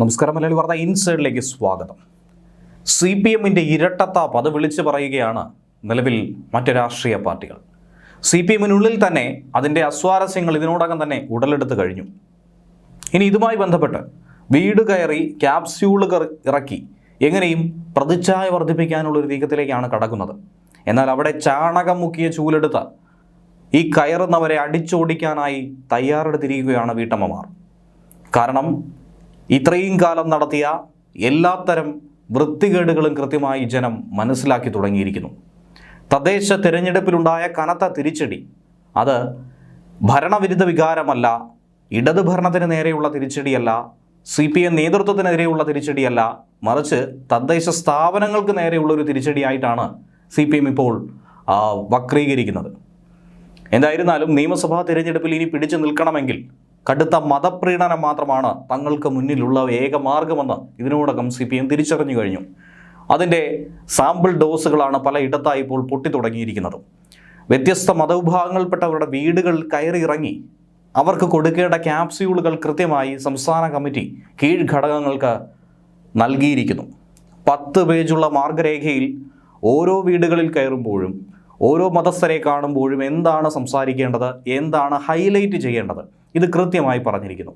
നമസ്കാരം മലയാളി വാർത്ത ഇൻസൈഡിലേക്ക് സ്വാഗതം. സി പി എമ്മിന്റെ ഇരട്ടത്താപ്പ് അത് വിളിച്ചു പറയുകയാണ് നിലവിൽ മറ്റു രാഷ്ട്രീയ പാർട്ടികൾ. സി പി എമ്മിനുള്ളിൽ തന്നെ അതിന്റെ അസ്വാരസ്യങ്ങൾ ഇതിനോടകം തന്നെ ഉടലെടുത്ത് കഴിഞ്ഞു. ഇനി ഇതുമായി ബന്ധപ്പെട്ട് വീട് കയറി ക്യാപ്സ്യൂളുകൾ ഇറക്കി എങ്ങനെയും പ്രതിച്ഛായ വർദ്ധിപ്പിക്കാനുള്ള ഒരു നീക്കത്തിലേക്കാണ് കടക്കുന്നത്. എന്നാൽ അവിടെ ചാണകം മുക്കിയ ചൂലെടുത്ത് ഈ കയറുന്നവരെ അടിച്ചോടിക്കാനായി തയ്യാറെടുത്തിരിക്കുകയാണ് വീട്ടമ്മമാർ. കാരണം ഇത്രയും കാലം നടത്തിയ എല്ലാത്തരം വൃത്തികേടുകളും കൃത്യമായി ജനം മനസ്സിലാക്കി തുടങ്ങിയിരിക്കുന്നു. തദ്ദേശ തിരഞ്ഞെടുപ്പിലുണ്ടായ കനത്ത തിരിച്ചടി അത് ഭരണവിരുദ്ധ വികാരമല്ല ഇടത് ഭരണത്തിന് നേരെയുള്ള തിരിച്ചടിയല്ല സി പി എം നേതൃത്വത്തിനെതിരെയുള്ള തിരിച്ചടിയല്ല മറിച്ച് തദ്ദേശ സ്ഥാപനങ്ങൾക്ക് നേരെയുള്ള ഒരു തിരിച്ചടിയായിട്ടാണ് സി പി എം ഇപ്പോൾ വക്രീകരിക്കുന്നത്. എന്തായിരുന്നാലും നിയമസഭാ തിരഞ്ഞെടുപ്പിൽ ഇനി പിടിച്ചു നിൽക്കണമെങ്കിൽ കടുത്ത മതപ്രീണനം മാത്രമാണ് തങ്ങൾക്ക് മുന്നിലുള്ള ഏക മാർഗമെന്ന് ഇതിനോടകം സി പി എം തിരിച്ചറിഞ്ഞു കഴിഞ്ഞു. അതിന്റെ സാമ്പിൾ ഡോസുകളാണ് പലയിടത്തായി ഇപ്പോൾ പൊട്ടിത്തുടങ്ങിയിരിക്കുന്നത്. വ്യത്യസ്ത മതവിഭാഗങ്ങളിൽപ്പെട്ടവരുടെ വീടുകൾ കയറി ഇറങ്ങി അവർക്ക് കൊടുക്കേണ്ട ക്യാപ്സ്യൂളുകൾ കൃത്യമായി സംസ്ഥാന കമ്മിറ്റി കീഴ്ഘടകങ്ങൾക്ക് നൽകിയിരിക്കുന്നു. പത്ത് പേജുള്ള മാർഗരേഖയിൽ ഓരോ വീടുകളിൽ കയറുമ്പോഴും ഓരോ മതസ്ഥരെ കാണുമ്പോഴും എന്താണ് സംസാരിക്കേണ്ടത് എന്താണ് ഹൈലൈറ്റ് ചെയ്യേണ്ടത് ഇത് കൃത്യമായി പറഞ്ഞിരിക്കുന്നു.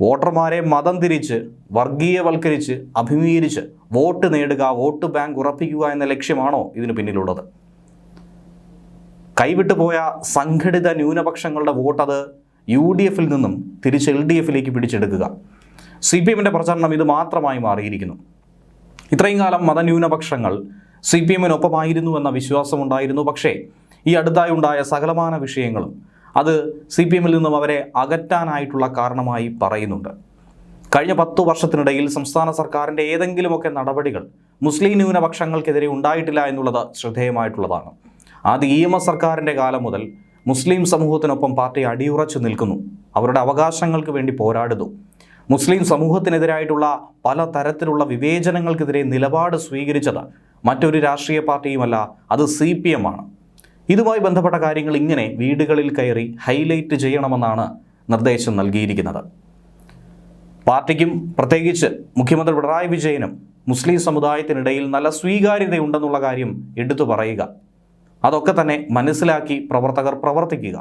വോട്ടർമാരെ മതം തിരിച്ച് വർഗീയവൽക്കരിച്ച് അഭിമുഖീകരിച്ച് വോട്ട് നേടുക വോട്ട് ബാങ്ക് ഉറപ്പിക്കുക എന്ന ലക്ഷ്യമാണോ ഇതിന് പിന്നിലുള്ളത്? കൈവിട്ടു പോയ സംഘടിത ന്യൂനപക്ഷങ്ങളുടെ വോട്ട് അത് യു ഡി എഫിൽ നിന്നും തിരിച്ച് എൽ ഡി എഫിലേക്ക് പിടിച്ചെടുക്കുക. സി പി എമ്മിന്റെ പ്രചരണം ഇത് മാത്രമായി മാറിയിരിക്കുന്നു. ഇത്രയും കാലം മതന്യൂനപക്ഷങ്ങൾ സി പി എമ്മിനൊപ്പമായിരുന്നു എന്ന വിശ്വാസമുണ്ടായിരുന്നു. പക്ഷേ ഈ അടുത്തായി ഉണ്ടായ സകലമാന വിഷയങ്ങളും അത് സി പി എമ്മിൽ നിന്നും അവരെ അകറ്റാനായിട്ടുള്ള കാരണമായി പറയുന്നുണ്ട്. കഴിഞ്ഞ പത്തു വർഷത്തിനിടയിൽ സംസ്ഥാന സർക്കാരിന്റെ ഏതെങ്കിലുമൊക്കെ നടപടികൾ മുസ്ലിം ന്യൂനപക്ഷങ്ങൾക്കെതിരെ ഉണ്ടായിട്ടില്ല എന്നുള്ളത് ശ്രദ്ധേയമായിട്ടുള്ളതാണ്. ആദ്യ ഇ എം എസ് സർക്കാരിന്റെ കാലം മുതൽ മുസ്ലിം സമൂഹത്തിനൊപ്പം പാർട്ടി അടിയുറച്ചു നിൽക്കുന്നു. അവരുടെ അവകാശങ്ങൾക്ക് വേണ്ടി പോരാടുന്നു. മുസ്ലിം സമൂഹത്തിനെതിരായിട്ടുള്ള പല തരത്തിലുള്ള വിവേചനങ്ങൾക്കെതിരെ നിലപാട് സ്വീകരിച്ചത് മറ്റൊരു രാഷ്ട്രീയ പാർട്ടിയുമല്ല അത് സി പി എം ആണ്. ഇതുമായി ബന്ധപ്പെട്ട കാര്യങ്ങൾ ഇങ്ങനെ വീടുകളിൽ കയറി ഹൈലൈറ്റ് ചെയ്യണമെന്നാണ് നിർദ്ദേശം നൽകിയിരിക്കുന്നത്. പാർട്ടിക്കും പ്രത്യേകിച്ച് മുഖ്യമന്ത്രി പിണറായി വിജയനും മുസ്ലിം സമുദായത്തിനിടയിൽ നല്ല സ്വീകാര്യതയുണ്ടെന്നുള്ള കാര്യം എടുത്തു പറയുക. അതൊക്കെ തന്നെ മനസ്സിലാക്കി പ്രവർത്തകർ പ്രവർത്തിക്കുക.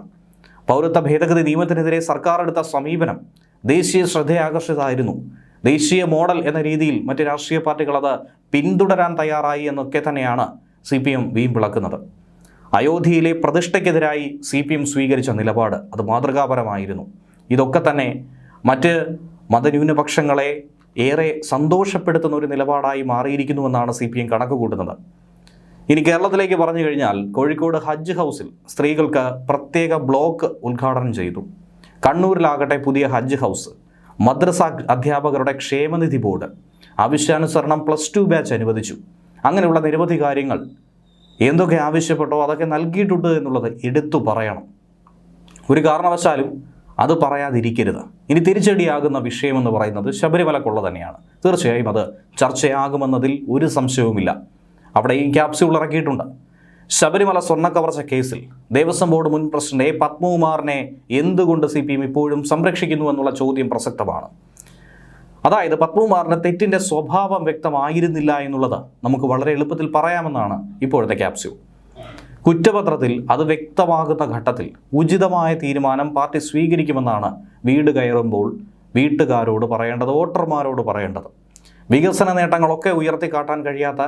പൗരത്വ ഭേദഗതി നിയമത്തിനെതിരെ സർക്കാർ എടുത്ത സമീപനം ദേശീയ ശ്രദ്ധയാകർഷിതായിരുന്നു ദേശീയ മോഡൽ എന്ന രീതിയിൽ മറ്റ് രാഷ്ട്രീയ പാർട്ടികൾ അത് പിന്തുടരാൻ തയ്യാറായി എന്നൊക്കെ തന്നെയാണ് സി പി എം വീമ്പിളക്കുന്നത്. അയോധ്യയിലെ പ്രതിഷ്ഠയ്ക്കെതിരായി സി പി എം സ്വീകരിച്ച നിലപാട് അത് മാതൃകാപരമായിരുന്നു. ഇതൊക്കെ തന്നെ മറ്റ് മതന്യൂനപക്ഷങ്ങളെ ഏറെ സന്തോഷപ്പെടുത്തുന്ന ഒരു നിലപാടായി മാറിയിരിക്കുന്നുവെന്നാണ് സി പി എം കണക്ക് കൂട്ടുന്നത് ഇനി കേരളത്തിലേക്ക് പറഞ്ഞു കഴിഞ്ഞാൽ കോഴിക്കോട് ഹജ്ജ് ഹൗസിൽ സ്ത്രീകൾക്ക് പ്രത്യേക ബ്ലോക്ക് ഉദ്ഘാടനം ചെയ്തു. കണ്ണൂരിലാകട്ടെ പുതിയ ഹജ്ജ് ഹൗസ് മദ്രസ അധ്യാപകരുടെ ക്ഷേമനിധി ബോർഡ് ആവശ്യാനുസരണം പ്ലസ് ടു ബാച്ച് അനുവദിച്ചു. അങ്ങനെയുള്ള നിരവധി കാര്യങ്ങൾ എന്തൊക്കെ ആവശ്യപ്പെട്ടോ അതൊക്കെ നൽകിയിട്ടുണ്ട് എന്നുള്ളത് എടുത്തു പറയണം. ഒരു കാരണവശാലും അത് പറയാതിരിക്കരുത്. ഇനി തിരിച്ചടിയാകുന്ന വിഷയമെന്ന് പറയുന്നത് ശബരിമല കൊള്ള തന്നെയാണ്. തീർച്ചയായും അത് ചർച്ചയാകുമെന്നതിൽ ഒരു സംശയവുമില്ല. അവിടെ ഈ ക്യാപ്സ്യൂൾ ഇറക്കിയിട്ടുണ്ട്. ശബരിമല സ്വർണ കവർച്ച കേസിൽ ദേവസ്വം ബോർഡ് മുൻ പ്രസിഡന്റ് എ പത്മകുമാറിനെ എന്തുകൊണ്ട് സി പി എം ഇപ്പോഴും സംരക്ഷിക്കുന്നു എന്നുള്ള ചോദ്യം പ്രസക്തമാണ്. അതായത് പത്മകുമാറിന് തെറ്റിന്റെ സ്വഭാവം വ്യക്തമായിരുന്നില്ല എന്നുള്ളത് നമുക്ക് വളരെ എളുപ്പത്തിൽ പറയാമെന്നാണ് ഇപ്പോഴത്തെ ക്യാപ്സ്യൂൾ. കുറ്റപത്രത്തിൽ അത് വ്യക്തമാകുന്ന ഘട്ടത്തിൽ ഉചിതമായ തീരുമാനം പാർട്ടി സ്വീകരിക്കുമെന്നാണ് വീട് കയറുമ്പോൾ വീട്ടുകാരോട് പറയേണ്ടത് വോട്ടർമാരോട് പറയേണ്ടത്. വികസന നേട്ടങ്ങളൊക്കെ ഉയർത്തിക്കാട്ടാൻ കഴിയാത്ത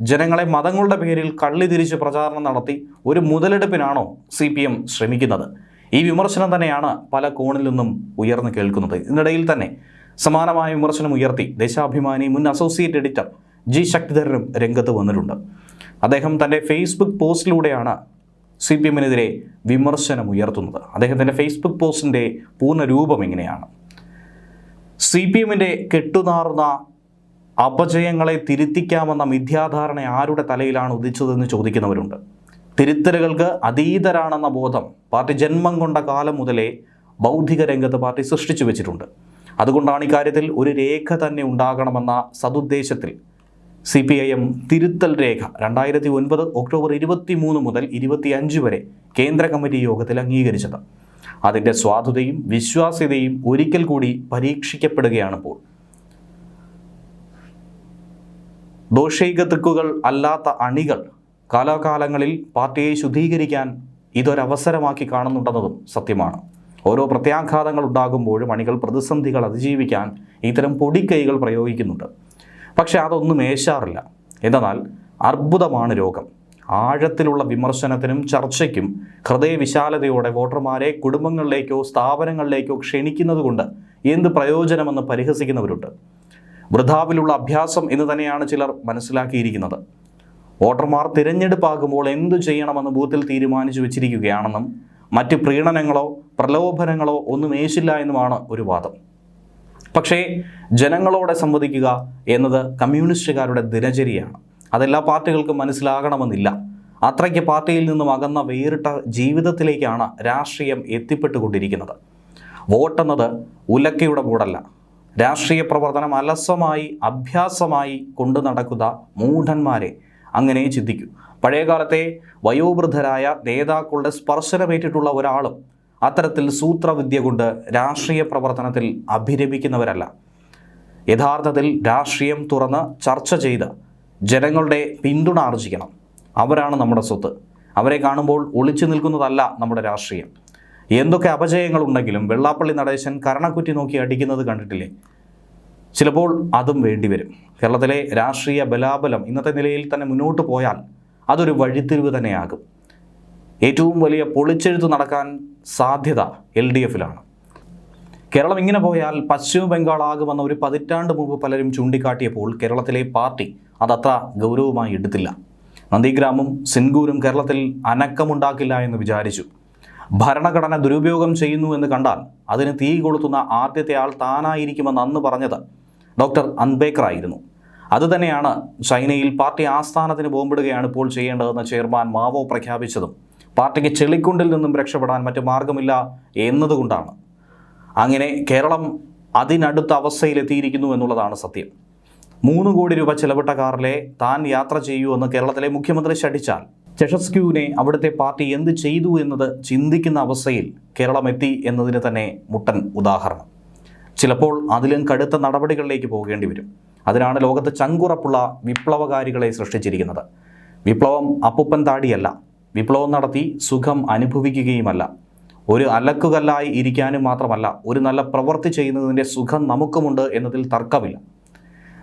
ജനങ്ങളെ മതങ്ങളുടെ പേരിൽ കള്ളി തിരിച്ച് പ്രചാരണം നടത്തി ഒരു മുതലെടുപ്പിനാണോ സി പി എം ശ്രമിക്കുന്നത്. ഈ വിമർശനം തന്നെയാണ് പല കോണിൽ നിന്നും ഉയർന്നു കേൾക്കുന്നത്. ഇതിനിടയിൽ തന്നെ സമാനമായ വിമർശനം ഉയർത്തി ദേശാഭിമാനി മുൻ അസോസിയേറ്റ് എഡിറ്റർ ജി ശക്തിധരനും രംഗത്ത് വന്നിട്ടുണ്ട്. അദ്ദേഹം തന്റെ ഫേസ്ബുക്ക് പോസ്റ്റിലൂടെയാണ് സി പി എമ്മിനെതിരെ വിമർശനം ഉയർത്തുന്നത്. അദ്ദേഹത്തിന്റെ ഫേസ്ബുക്ക് പോസ്റ്റിന്റെ പൂർണ രൂപം എങ്ങനെയാണ് സി പി എമ്മിന്റെ കെട്ടുനാറുന്ന അപജയങ്ങളെ തിരുത്തിക്കാമെന്ന മിഥ്യാധാരണ ആരുടെ തലയിലാണ് ഉദിച്ചതെന്ന് ചോദിക്കുന്നവരുണ്ട്. തിരുത്തലുകൾക്ക് അതീതരാണെന്ന ബോധം പാർട്ടി ജന്മം കൊണ്ട കാലം മുതലേ ബൗദ്ധിക രംഗത്ത് പാർട്ടി സൃഷ്ടിച്ചു വെച്ചിട്ടുണ്ട്. അതുകൊണ്ടാണ് ഇക്കാര്യത്തിൽ ഒരു രേഖ തന്നെ ഉണ്ടാകണമെന്ന സതുദ്ദേശത്തിൽ സി പി ഐ എം തിരുത്തൽ രേഖ രണ്ടായിരത്തി ഒൻപത് ഒക്ടോബർ ഇരുപത്തി മൂന്ന് മുതൽ ഇരുപത്തിയഞ്ച് വരെ കേന്ദ്ര കമ്മിറ്റി യോഗത്തിൽ അംഗീകരിച്ചത്. അതിന്റെ സ്വാധുതയും വിശ്വാസ്യതയും ഒരിക്കൽ കൂടി പരീക്ഷിക്കപ്പെടുകയാണിപ്പോൾ. ദോഷൈകത്തുക്കുകൾ അല്ലാത്ത അണികൾ കാലാകാലങ്ങളിൽ പാർട്ടിയെ ശുദ്ധീകരിക്കാൻ ഇതൊരവസരമാക്കി കാണുന്നുണ്ടെന്നതും സത്യമാണ്. ഓരോ പ്രത്യാഘാതങ്ങൾ ഉണ്ടാകുമ്പോഴും അണികൾ പ്രതിസന്ധികൾ അതിജീവിക്കാൻ ഇത്തരം പൊടിക്കൈകൾ പ്രയോഗിക്കുന്നുണ്ട്. പക്ഷേ അതൊന്നും ഏശാറില്ല. എന്നാൽ അർബുദമാണ് രോഗം. ആഴത്തിലുള്ള വിമർശനത്തിനും ചർച്ചയ്ക്കും ഹൃദയവിശാലതയോടെ വോട്ടർമാരെ കുടുംബങ്ങളിലേക്കോ സ്ഥാപനങ്ങളിലേക്കോ ക്ഷണിക്കുന്നതുകൊണ്ട് എന്ത് പ്രയോജനമെന്ന് പരിഹസിക്കുന്നവരുണ്ട്. വൃഥാവിലുള്ള അഭ്യാസം എന്ന് തന്നെയാണ് ചിലർ മനസ്സിലാക്കിയിരിക്കുന്നത്. വോട്ടർമാർ തിരഞ്ഞെടുപ്പാകുമ്പോൾ എന്തു ചെയ്യണമെന്ന് ബൂത്തിൽ തീരുമാനിച്ചു വെച്ചിരിക്കുകയാണെന്നും മറ്റ് പ്രീണനങ്ങളോ പ്രലോഭനങ്ങളോ ഒന്നും ഏശില്ല എന്നുമാണ് ഒരു വാദം. പക്ഷേ ജനങ്ങളോടെ സംവദിക്കുക എന്നത് കമ്മ്യൂണിസ്റ്റുകാരുടെ ദിനചര്യയാണ്. അതെല്ലാ പാർട്ടികൾക്കും മനസ്സിലാകണമെന്നില്ല. അത്രയ്ക്ക് പാർട്ടിയിൽ നിന്നും അകന്ന വേറിട്ട ജീവിതത്തിലേക്കാണ് രാഷ്ട്രീയം എത്തിപ്പെട്ടുകൊണ്ടിരിക്കുന്നത്. വോട്ടെന്നത് ഉലക്കയുടെ മൂടല്ല. രാഷ്ട്രീയ പ്രവർത്തനം അലസമായി അഭ്യാസമായി കൊണ്ടു നടക്കുന്ന മൂഢന്മാരെ അങ്ങനെ ചിന്തിക്കൂ. പഴയകാലത്തെ വയോവൃദ്ധരായ നേതാക്കളുടെ സ്പർശനമേറ്റിട്ടുള്ള ഒരാളും അത്തരത്തിൽ സൂത്രവിദ്യ കൊണ്ട് രാഷ്ട്രീയ പ്രവർത്തനത്തിൽ അഭിരമിക്കുന്നവരല്ല. യഥാർത്ഥത്തിൽ രാഷ്ട്രീയം തുറന്ന് ചർച്ച ചെയ്ത് ജനങ്ങളുടെ പിന്തുണ ആർജിക്കണം. അവരാണ് നമ്മുടെ സ്വത്ത്. അവരെ കാണുമ്പോൾ ഒളിച്ചു നിൽക്കുന്നതല്ല നമ്മുടെ രാഷ്ട്രീയം. എന്തൊക്കെ അപജയങ്ങളുണ്ടെങ്കിലും വെള്ളാപ്പള്ളി നടേശൻ കരണക്കുറ്റി നോക്കി അടിക്കുന്നത് കണ്ടിട്ടില്ലേ? ചിലപ്പോൾ അതും വേണ്ടിവരും. കേരളത്തിലെ രാഷ്ട്രീയ ബലാബലം ഇന്നത്തെ നിലയിൽ തന്നെ മുന്നോട്ട് പോയാൽ അതൊരു വഴിത്തിരിവ് തന്നെയാകും. ഏറ്റവും വലിയ പൊളിച്ചെഴുത്ത് നടക്കാൻ സാധ്യത എൽ ഡി എഫിലാണ്. കേരളം ഇങ്ങനെ പോയാൽ പശ്ചിമ ബംഗാൾ ആകുമെന്ന ഒരു പതിറ്റാണ്ട് മുമ്പ് പലരും ചൂണ്ടിക്കാട്ടിയപ്പോൾ കേരളത്തിലെ പാർട്ടി അതത്ര ഗൗരവമായി എടുത്തില്ല. നന്ദിഗ്രാമും സിൻഗൂരും കേരളത്തിൽ അനക്കമുണ്ടാക്കില്ല എന്ന് വിചാരിച്ചു. ഭരണഘടന ദുരുപയോഗം ചെയ്യുന്നു എന്ന് കണ്ടാൽ അതിന് തീ കൊളുത്തുന്ന ആദ്യത്തെ ആൾ താനായിരിക്കുമെന്ന് അന്ന് പറഞ്ഞത് ഡോക്ടർ അൻബേക്കർ ആയിരുന്നു അതുതന്നെയാണ് ചൈനയിൽ പാർട്ടി ആസ്ഥാനത്തിന് ബോംബിടുകയാണ് ഇപ്പോൾ ചെയ്യേണ്ടതെന്ന് ചെയർമാൻ മാവോ പ്രഖ്യാപിച്ചതും. പാർട്ടിക്ക് ചെളിക്കുണ്ടിൽ നിന്നും രക്ഷപ്പെടാൻ മറ്റു മാർഗമില്ല എന്നതുകൊണ്ടാണ്. അങ്ങനെ കേരളം അതിനടുത്ത അവസ്ഥയിലെത്തിയിരിക്കുന്നു എന്നുള്ളതാണ് സത്യം. മൂന്ന് കോടി രൂപ ചെലവിട്ട കാറിലെ താൻ യാത്ര ചെയ്യൂ എന്ന് കേരളത്തിലെ മുഖ്യമന്ത്രി ശഠിച്ചാൽ ചെഷസ്ക്യൂവിനെ അവിടുത്തെ പാർട്ടി എന്ത് ചെയ്തു എന്നത് ചിന്തിക്കുന്ന അവസ്ഥയിൽ കേരളം എത്തി എന്നതിന് തന്നെ മുട്ടൻ ഉദാഹരണം. ചിലപ്പോൾ അതിലും കടുത്ത നടപടികളിലേക്ക് പോകേണ്ടി വരും. അതിനാണ് ലോകത്ത് ചങ്കുറപ്പുള്ള വിപ്ലവകാരികളെ സൃഷ്ടിച്ചിരിക്കുന്നത്. വിപ്ലവം അപ്പുപ്പൻ താടിയല്ല. വിപ്ലവം നടത്തി സുഖം അനുഭവിക്കുകയുമല്ല. ഒരു അലക്കുകല്ലായി ഇരിക്കാനും മാത്രമല്ല ഒരു നല്ല പ്രവൃത്തി ചെയ്യുന്നതിന്റെ സുഖം നമുക്കുമുണ്ട് എന്നതിൽ തർക്കമില്ല.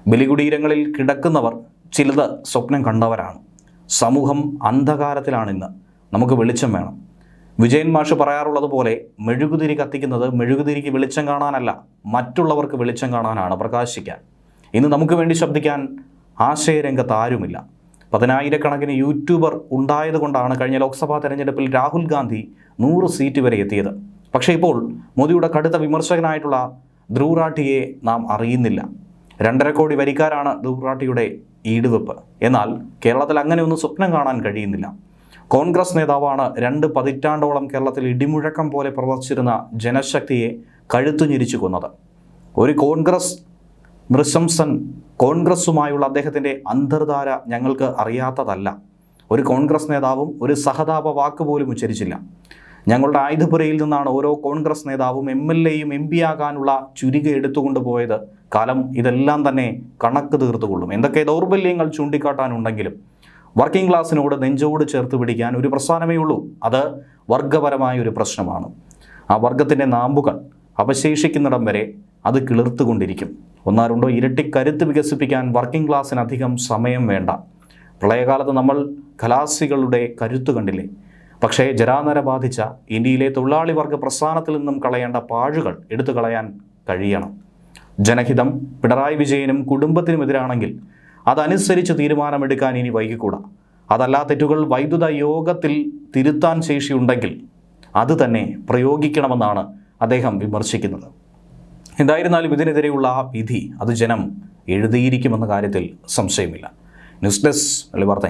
ബലികുടീരങ്ങളിൽ കിടക്കുന്നവർ ചിലത് സ്വപ്നം കണ്ടവരാണ്. സമൂഹം അന്ധകാരത്തിലാണിന്ന്. നമുക്ക് വെളിച്ചം വേണം. വിജയൻ മാഷ് പറയാറുള്ളത് പോലെ മെഴുകുതിരി കത്തിക്കുന്നത് മെഴുകുതിരിക്ക് വെളിച്ചം കാണാനല്ല മറ്റുള്ളവർക്ക് വെളിച്ചം കാണാനാണ് പ്രകാശിക്കാൻ. ഇന്ന് നമുക്ക് വേണ്ടി ശബ്ദിക്കാൻ ആശയരംഗത്ത് ആരുമില്ല. പതിനായിരക്കണക്കിന് യൂട്യൂബർ ഉണ്ടായതുകൊണ്ടാണ് കഴിഞ്ഞ ലോക്സഭാ തെരഞ്ഞെടുപ്പിൽ രാഹുൽ ഗാന്ധി നൂറ് സീറ്റ് വരെ എത്തിയത്. പക്ഷേ ഇപ്പോൾ മോദിയുടെ കടുത്ത വിമർശകനായിട്ടുള്ള ധ്രുവറാട്ടിയെ നാം അറിയുന്നില്ല. രണ്ടര കോടി വരിക്കാരാണ് ധ്രുവറാട്ടിയുടെ ഈടുവെപ്പ്. എന്നാൽ കേരളത്തിൽ അങ്ങനെ ഒന്നും സ്വപ്നം കാണാൻ കഴിയുന്നില്ല. കോൺഗ്രസ് നേതാവാണ് രണ്ട് പതിറ്റാണ്ടോളം കേരളത്തിൽ ഇടിമുഴക്കം പോലെ പ്രവർത്തിച്ചിരുന്ന ജനശക്തിയെ കഴുത്തുഞ്ഞിരിച്ചു കൊന്നത്. ഒരു കോൺഗ്രസ് നൃശംസൻ കോൺഗ്രസുമായുള്ള അദ്ദേഹത്തിന്റെ അന്തർധാര ഞങ്ങൾക്ക് അറിയാത്തതല്ല. ഒരു കോൺഗ്രസ് നേതാവും ഒരു സഹതാപ വാക്ക് പോലും ഉച്ചരിച്ചില്ല. ഞങ്ങളുടെ ആയുധപുരയിൽ നിന്നാണ് ഓരോ കോൺഗ്രസ് നേതാവും എം എൽ എയും എം പി ആകാനുള്ള ചുരുക എടുത്തുകൊണ്ട് പോയത്. കാലം ഇതെല്ലാം തന്നെ കണക്ക് തീർത്തുകൊള്ളും. എന്തൊക്കെ ദൗർബല്യങ്ങൾ ചൂണ്ടിക്കാട്ടാനുണ്ടെങ്കിലും വർക്കിംഗ് ക്ലാസ്സിനോട് നെഞ്ചോട് ചേർത്ത് പിടിക്കാൻ ഒരു പ്രസ്ഥാനമേ ഉള്ളൂ. അത് വർഗപരമായ ഒരു പ്രശ്നമാണ്. ആ വർഗത്തിന്റെ നാമ്പുകൾ അവശേഷിക്കുന്നിടം വരെ അത് കിളിർത്തുകൊണ്ടിരിക്കും. ഒന്നാരുണ്ടോ? ഇരട്ടി കരുത്ത് വികസിപ്പിക്കാൻ വർക്കിംഗ് ക്ലാസ്സിന് അധികം സമയം വേണ്ട. പ്രളയകാലത്ത് നമ്മൾ ഖലാസികളുടെ കരുത്ത് കണ്ടില്ലേ? പക്ഷേ ജരാനര ബാധിച്ച ഇന്ത്യയിലെ തൊഴിലാളി വർഗ പ്രസ്ഥാനത്തിൽ നിന്നും കളയേണ്ട പാഴുകൾ എടുത്തു കളയാൻ കഴിയണം. ജനഹിതം പിണറായി വിജയനും കുടുംബത്തിനുമെതിരാണെങ്കിൽ അതനുസരിച്ച് തീരുമാനമെടുക്കാൻ ഇനി വൈകിക്കൂടാ. അതല്ലാ തെറ്റുകൾ വൈദ്യുത യോഗത്തിൽ തിരുത്താൻ ശേഷിയുണ്ടെങ്കിൽ അത് തന്നെ പ്രയോഗിക്കണമെന്നാണ് അദ്ദേഹം വിമർശിക്കുന്നത്. എന്തായിരുന്നാലും ഇതിനെതിരെയുള്ള ആ വിധി അത് ജനം എഴുതിയിരിക്കുമെന്ന കാര്യത്തിൽ സംശയമില്ല. News desk വെളിവാർത്ത